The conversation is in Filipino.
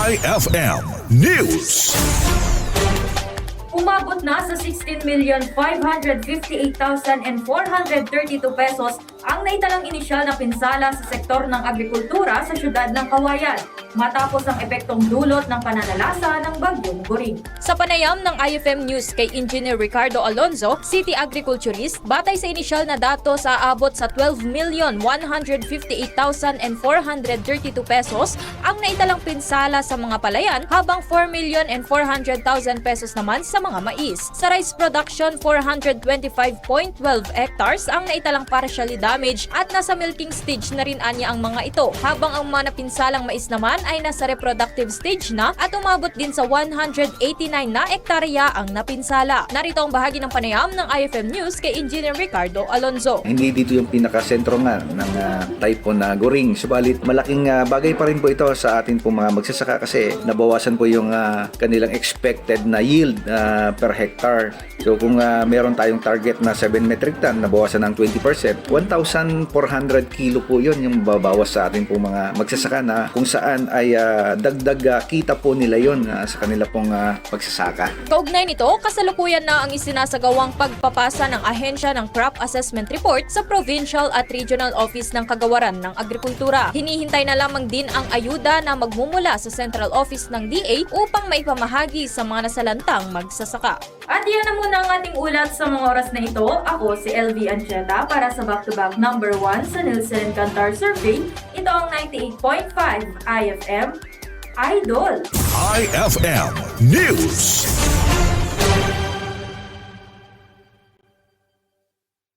IFM News. Umabot na sa 16,558,432 pesos ang naitalang inisyal na pinsala sa sektor ng agrikultura sa syudad ng Kawayan matapos ang epektong dulot ng pananalasa ng bagyong Goring. Sa panayam ng IFM News kay Engineer Ricardo Alonzo, City Agriculturist, batay sa inisyal na datos sa abot sa 12,158,432 pesos ang naitalang pinsala sa mga palayan habang 4,400,000 pesos naman sa mga mais. Sa rice production, 425.12 hectares ang naitalang partially damaged at nasa milking stage na rin anya ang mga ito habang ang mga napinsalang mais naman ay nasa reproductive stage na at umabot din sa 189 na ektarya ang napinsala. Narito ang bahagi ng panayam ng IFM News kay Engineer Ricardo Alonzo. Hindi dito yung pinakasentro nga ng uh, typhoon na Goring. Subalit malaking ah, bagay pa rin po ito sa atin po mga magsasaka kasi nabawasan po yung ah, kanilang expected na yield ah, per hectare. So kung ah, meron tayong target na 7 metric ton, nabawasan ng 20%, 1,400 kilo po yun yung babawas sa atin po mga magsasaka na kung saan ay ah, dagdag ah, kita po nila yon sa kanila pong ah, pagsasaka. Kaugnay nito, kasalukuyan na ang isinasagawang pagpapasa ng ahensya ng Crop Assessment Report sa Provincial at Regional Office ng Kagawaran ng Agrikultura. Hinihintay na lamang din ang ayuda na magmumula sa Central Office ng DA upang maipamahagi sa mga nasalantang magsasaka. At yan na muna ang ating ulat sa mga oras na ito. Ako si LV Ancheta para sa back-to-back number 1 sa Nielsen Kantar Survey. Ito ang 98.5 IFM Idol. IFM News.